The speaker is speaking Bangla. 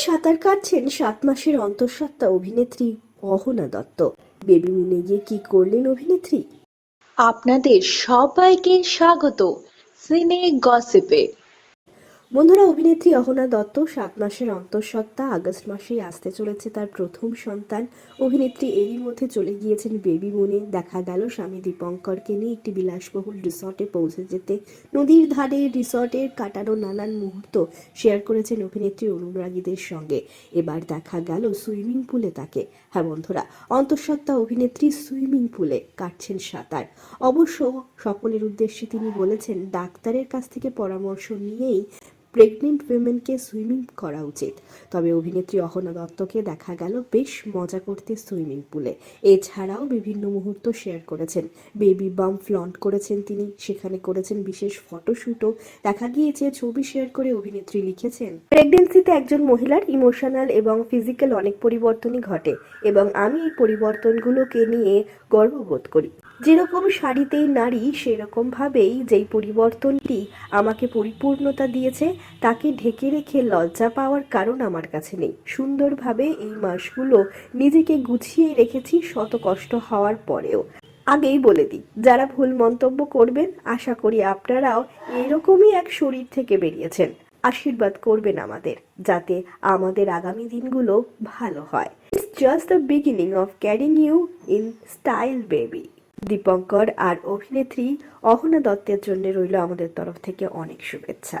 সাঁতার কাটছেন সাত মাসের অন্তঃসত্ত্বা অভিনেত্রী অহনা দত্ত। বেবি মুনে গিয়ে কি করলেন অভিনেত্রী? আপনাদের সবাইকে স্বাগত। সিনে গসিপে। বন্ধুরা, অভিনেত্রী অহনা দত্ত সাত মাসের অন্তঃসত্ত্বা আগস্ট মাসেই আসতে চলেছে তার প্রথম সন্তান। অভিনেত্রী এরই মধ্যে চলে গিয়েছেন বেবি মুনে। দেখা গেল স্বামী দীপঙ্করকে নিয়ে একটি বিলাসবহুল রিসর্টে পৌঁছে যেতে। নদীর ধারে রিসর্টের কাটানো নানান মুহূর্ত শেয়ার করেছেন অভিনেত্রী অনুরাগীদের সঙ্গে। এবার দেখা গেল সুইমিং পুলে তাকে। হ্যাঁ বন্ধুরা, অন্তঃসত্ত্বা অভিনেত্রী সুইমিং পুলে কাটছেন সাঁতার। অবশ্য সকলের উদ্দেশ্যে তিনি বলেছেন, ডাক্তারের কাছ থেকে পরামর্শ নিয়েই প্রেগনেন্ট উইমেনকে সুইমিং করা উচিত। তবে অভিনেত্রী অহনা দত্তকে দেখা গেল বেশ মজা করতে সুইমিং পুলে এছাড়াও বিভিন্ন মুহূর্ত শেয়ার করেছেন। বেবি বাম ফ্লন্ট করেছেন তিনি। সেখানে করেছেন বিশেষ ফটোশ্যুটও দেখা গিয়েছে, ছবি শেয়ার করে অভিনেত্রী লিখেছেন প্রেগনেন্সিতে একজন মহিলার ইমোশনাল এবং ফিজিক্যাল অনেক পরিবর্তনই ঘটে এবং আমি এই পরিবর্তনগুলোকে নিয়ে গর্ববোধ করি। যেরকম শাড়িতেই নারী, সেরকমভাবেই যেই পরিবর্তনটি আমাকে পরিপূর্ণতা দিয়েছে তাকে ঢেকে রেখে লজ্জা পাওয়ার কারণ আমার কাছে নেই। সুন্দরভাবে এই মাসগুলো নিজেকে গুছিয়ে রেখেছি শত কষ্ট হওয়ার পরেও। আগেই বলে দিই, যারা ভুল মন্তব্য করবেন, আশা করি আপনারাও এরকমই এক শরীর থেকে বেরিয়েছেন। আশীর্বাদ করবেন আমাদের, যাতে আমাদের আগামী দিনগুলো ভালো হয়। It's just the beginning of carrying you in style baby Dipankar আর অভিনেত্রী অহনা দত্তের জন্য রইল আমাদের তরফ থেকে অনেক শুভেচ্ছা।